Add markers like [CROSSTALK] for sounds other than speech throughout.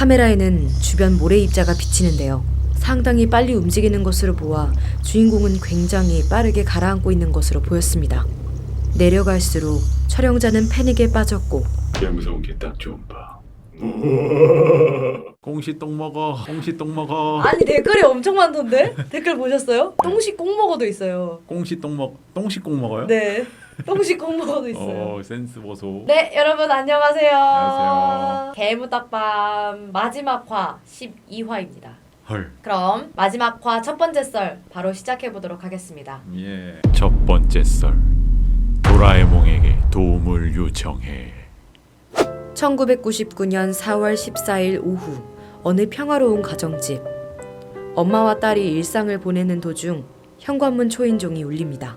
카메라에는 주변 모래 입자가 비치는데요. 상당히 빨리 움직이는 것으로 보아 주인공은 굉장히 빠르게 가라앉고 있는 것으로 보였습니다. 내려갈수록 촬영자는 패닉에 빠졌고 개 무서운 게딱 좋은 봐. [LAUGHS] 꽁시 똥 먹어. 꽁시 똥 먹어. 아니 댓글이 엄청 많던데? 댓글 보셨어요? 똥식 꼭 먹어도 있어요. 꽁시 똥 먹. 똥시 꽁 먹어요? 네. [LAUGHS] 똥식 꼭 먹어도 있어요. 어 센스 보소. 네, 여러분 안녕하세요. 안녕하세요. 개무딱밤 마지막 화 12화입니다. 헐. 그럼 마지막 화 첫 번째 썰 바로 시작해 보도록 하겠습니다. 예. 첫 번째 썰. 도라에몽에게 도움을 요청해. 1999년 4월 14일 오후 어느 평화로운 가정집 엄마와 딸이 일상을 보내는 도중 현관문 초인종이 울립니다.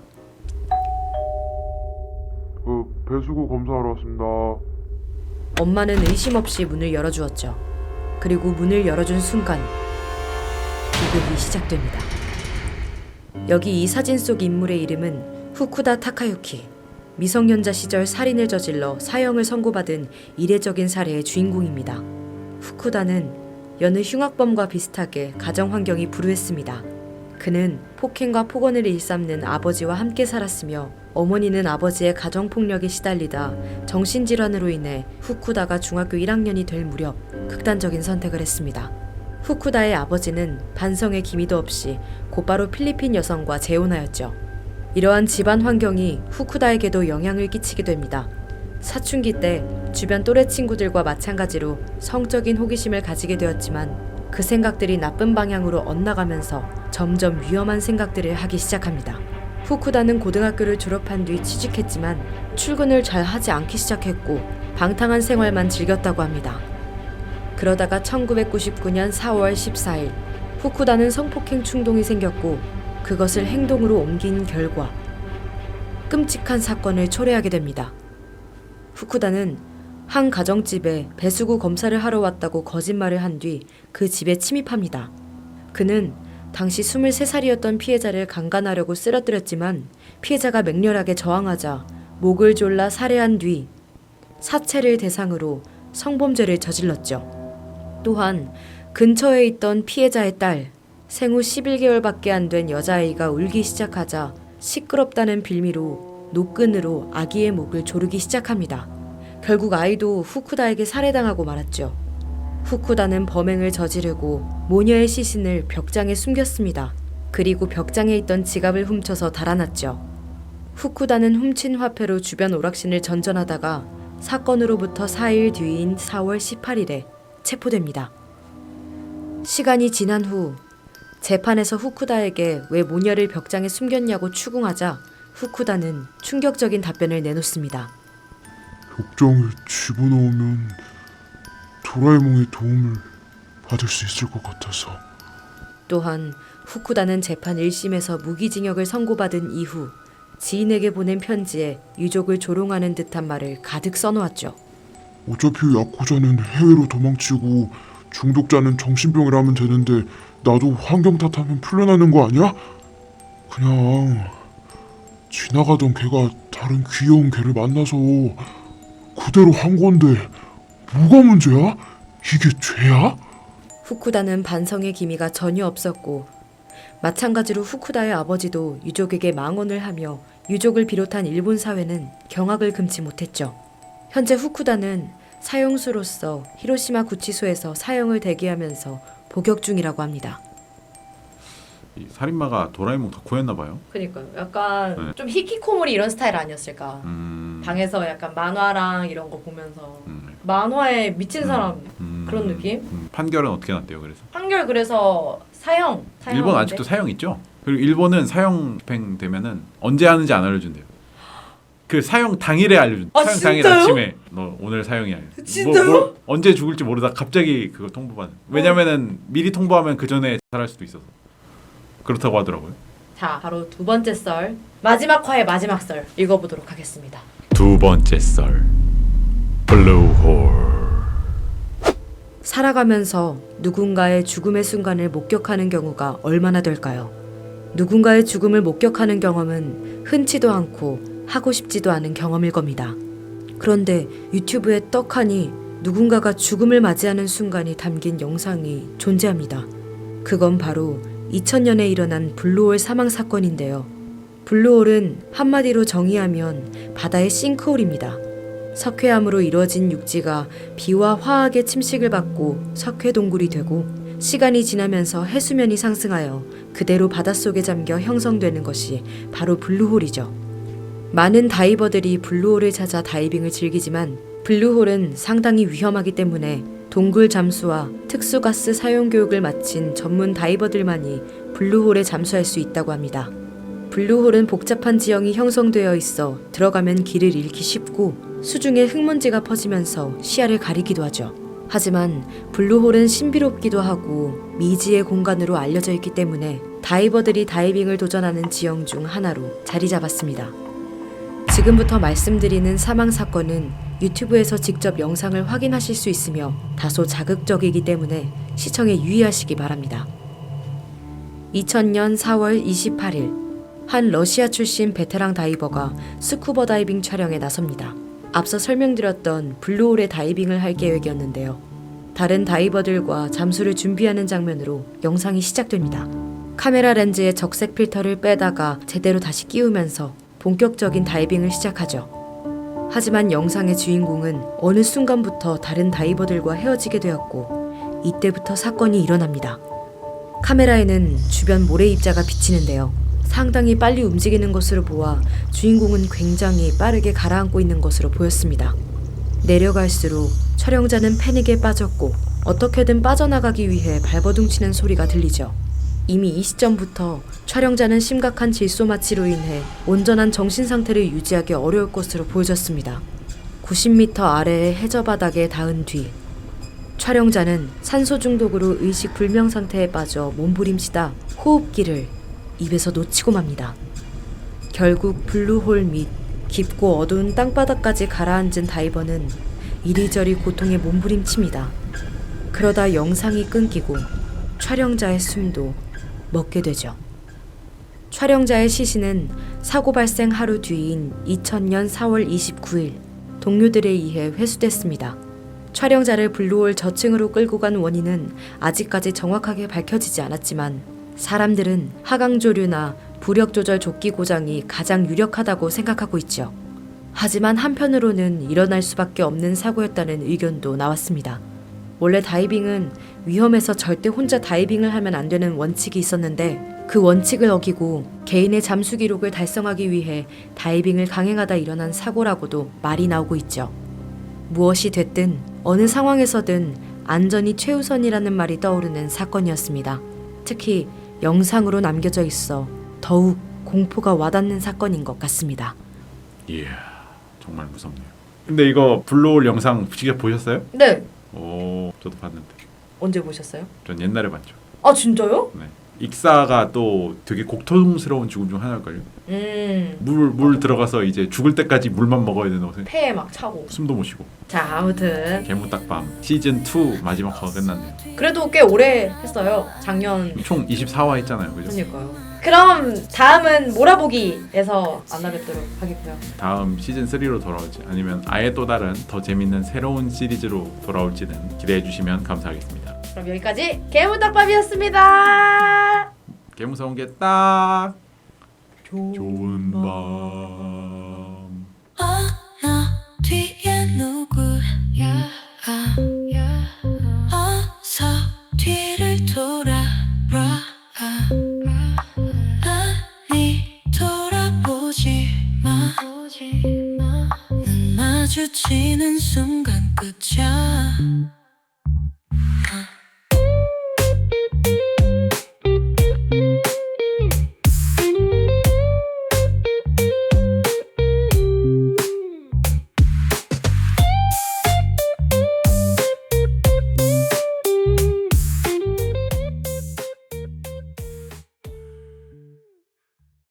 그 배수구 검사하러 왔습니다. 엄마는 의심 없이 문을 열어주었죠. 그리고 문을 열어준 순간 비극이 시작됩니다. 여기 이 사진 속 인물의 이름은 후쿠다 타카유키. 미성년자 시절 살인을 저질러 사형을 선고받은 이례적인 사례의 주인공입니다. 후쿠다는 여느 흉악범과 비슷하게 가정 환경이 불우했습니다. 그는 폭행과 폭언을 일삼는 아버지와 함께 살았으며 어머니는 아버지의 가정폭력에 시달리다 정신질환으로 인해 후쿠다가 중학교 1학년이 될 무렵 극단적인 선택을 했습니다. 후쿠다의 아버지는 반성의 기미도 없이 곧바로 필리핀 여성과 재혼하였죠. 이러한 집안 환경이 후쿠다에게도 영향을 끼치게 됩니다. 사춘기 때 주변 또래 친구들과 마찬가지로 성적인 호기심을 가지게 되었지만 그 생각들이 나쁜 방향으로 엇나가면서 점점 위험한 생각들을 하기 시작합니다. 후쿠다는 고등학교를 졸업한 뒤 취직했지만 출근을 잘 하지 않기 시작했고 방탕한 생활만 즐겼다고 합니다. 그러다가 1999년 4월 14일 후쿠다는 성폭행 충동이 생겼고 그것을 행동으로 옮긴 결과 끔찍한 사건을 초래하게 됩니다. 후쿠다는 한 가정집에 배수구 검사를 하러 왔다고 거짓말을 한 뒤 그 집에 침입합니다. 그는 당시 23살이었던 피해자를 강간하려고 쓰러뜨렸지만 피해자가 맹렬하게 저항하자 목을 졸라 살해한 뒤 사체를 대상으로 성범죄를 저질렀죠. 또한 근처에 있던 피해자의 딸, 생후 11개월밖에 안 된 여자아이가 울기 시작하자 시끄럽다는 빌미로 노끈으로 아기의 목을 조르기 시작합니다. 결국 아이도 후쿠다에게 살해당하고 말았죠. 후쿠다는 범행을 저지르고 모녀의 시신을 벽장에 숨겼습니다. 그리고 벽장에 있던 지갑을 훔쳐서 달아났죠. 후쿠다는 훔친 화폐로 주변 오락신을 전전하다가 사건으로부터 4일 뒤인 4월 18일에 체포됩니다. 시간이 지난 후 재판에서 후쿠다에게 왜 모녀를 벽장에 숨겼냐고 추궁하자 후쿠다는 충격적인 답변을 내놓습니다. 벽장에 집어넣으면 도라에몽의 도움을 받을 수 있을 것 같아서 또한 후쿠다는 재판 1심에서 무기징역을 선고받은 이후 지인에게 보낸 편지에 유족을 조롱하는 듯한 말을 가득 써놓았죠. 어차피 야쿠자는 해외로 도망치고 중독자는 정신병이라면 되는데 나도 환경 탓하면 풀려나는 거 아니야? 그냥 지나가던 개가 다른 귀여운 개를 만나서 그대로 한 건데 뭐가 문제야? 이게 죄야? 후쿠다는 반성의 기미가 전혀 없었고 마찬가지로 후쿠다의 아버지도 유족에게 망언을 하며 유족을 비롯한 일본 사회는 경악을 금치 못했죠. 현재 후쿠다는 사형수로서 히로시마 구치소에서 사형을 대기하면서 복역 중이라고 합니다. 이 살인마가 도라에몽 덕후였나 봐요. 그러니까요. 약간 네. 좀 히키코모리 이런 스타일 아니었을까? 음. 방에서 약간 만화랑 이런 거 보면서 음. 만화에 미친 사람 음. 그런 느낌? 음. 판결은 어떻게 났대요? 그래서 한결 그래서 사형 사형 일본 아직도 사형 있죠? 그리고 일본은 사형 집행되면은 언제 하는지 안 알려준대요. 그 사형 당일에 알려준. 아, 사형 당일 진짜요? 아침에 너 오늘 사형이야. 진짜요? 뭐, 뭐, 언제 죽을지 모르다 갑자기 그거 통보받는. 왜냐면은 미리 통보하면 그 전에 자살할 수도 있어서 그렇다고 하더라고요. 자 바로 두 번째 썰 마지막 화의 마지막 썰 읽어보도록 하겠습니다. 두 번째 썰 블루홀 살아가면서 누군가의 죽음의 순간을 목격하는 경우가 얼마나 될까요? 누군가의 죽음을 목격하는 경험은 흔치도 않고 하고 싶지도 않은 경험일 겁니다. 그런데 유튜브에 떡하니 누군가가 죽음을 맞이하는 순간이 담긴 영상이 존재합니다. 그건 바로 2000년에 일어난 블루홀 사망 사건인데요. 블루홀은 한마디로 정의하면 바다의 싱크홀입니다. 석회암으로 이루어진 육지가 비와 화학의 침식을 받고 석회 동굴이 되고 시간이 지나면서 해수면이 상승하여 그대로 바닷속에 잠겨 형성되는 것이 바로 블루홀이죠. 많은 다이버들이 블루홀을 찾아 다이빙을 즐기지만 블루홀은 상당히 위험하기 때문에 동굴 잠수와 특수가스 사용 교육을 마친 전문 다이버들만이 블루홀에 잠수할 수 있다고 합니다. 블루홀은 복잡한 지형이 형성되어 있어 들어가면 길을 잃기 쉽고 수중에 흙먼지가 퍼지면서 시야를 가리기도 하죠. 하지만 블루홀은 신비롭기도 하고 미지의 공간으로 알려져 있기 때문에 다이버들이 다이빙을 도전하는 지형 중 하나로 자리 잡았습니다. 지금부터 말씀드리는 사망 사건은 유튜브에서 직접 영상을 확인하실 수 있으며 다소 자극적이기 때문에 시청에 유의하시기 바랍니다. 2000년 4월 28일 한 러시아 출신 베테랑 다이버가 스쿠버 다이빙 촬영에 나섭니다. 앞서 설명드렸던 블루홀에 다이빙을 할 계획이었는데요. 다른 다이버들과 잠수를 준비하는 장면으로 영상이 시작됩니다. 카메라 렌즈에 적색 필터를 빼다가 제대로 다시 끼우면서 본격적인 다이빙을 시작하죠. 하지만 영상의 주인공은 어느 순간부터 다른 다이버들과 헤어지게 되었고 이때부터 사건이 일어납니다. 카메라에는 주변 모래 입자가 비치는데요. 상당히 빨리 움직이는 것으로 보아 주인공은 굉장히 빠르게 가라앉고 있는 것으로 보였습니다. 내려갈수록 촬영자는 패닉에 빠졌고 어떻게든 빠져나가기 위해 발버둥치는 소리가 들리죠. 이미 이 시점부터 촬영자는 심각한 질소 마취로 인해 온전한 정신 상태를 유지하기 어려울 것으로 보여졌습니다. 90m 아래의 해저 바닥에 닿은 뒤 촬영자는 산소 중독으로 의식 불명 상태에 빠져 몸부림치다 호흡기를 입에서 놓치고 맙니다. 결국 블루홀 밑 깊고 어두운 땅바닥까지 가라앉은 다이버는 이리저리 고통에 몸부림칩니다. 그러다 영상이 끊기고 촬영자의 숨도 먹게 되죠. 촬영자의 시신은 사고 발생 하루 뒤인 2000년 4월 29일 동료들에 의해 회수됐습니다. 촬영자를 블루홀 저층으로 끌고 간 원인은 아직까지 정확하게 밝혀지지 않았지만 사람들은 하강조류나 부력 조절 조끼 고장이 가장 유력하다고 생각하고 있죠. 하지만 한편으로는 일어날 수밖에 없는 사고였다는 의견도 나왔습니다. 원래 다이빙은 위험해서 절대 혼자 다이빙을 하면 안 되는 원칙이 있었는데 그 원칙을 어기고 개인의 잠수 기록을 달성하기 위해 다이빙을 강행하다 일어난 사고라고도 말이 나오고 있죠. 무엇이 됐든 어느 상황에서든 안전이 최우선이라는 말이 떠오르는 사건이었습니다. 특히 영상으로 남겨져 있어 더욱 공포가 와닿는 사건인 것 같습니다. 이야 정말 무섭네요. 근데 이거 블루홀 영상 직접 보셨어요? 네. 오 저도 봤는데 언제 보셨어요? 전 옛날에 봤죠. 아 진짜요? 네. 익사가 또 되게 고통스러운 죽음 중 하나일걸요. 음. 물 물 들어가서 이제 죽을 때까지 물만 먹어야 되는 것은 폐에 막 차고. 숨도 못 쉬고 자 아무튼 개무딱밤 시즌 2 마지막 화가 끝났네요. 그래도 꽤 오래 했어요. 작년. 총 24화 했잖아요, 그죠? 그러니까요. 그럼 다음은 몰아보기에서 만나뵙도록 하겠고요. 다음 시즌 3로 돌아올지 아니면 아예 또 다른 더 재밌는 새로운 시리즈로 돌아올지는 기대해 주시면 감사하겠습니다. 그럼 여기까지 개무떡밥이었습니다. 개 무서운 게딱 좋은 좋은 밤. 어나 뒤에 누구야? 어서 뒤를 돌아봐. 아니 돌아보지 마. 눈 마주치는 순간 끝이야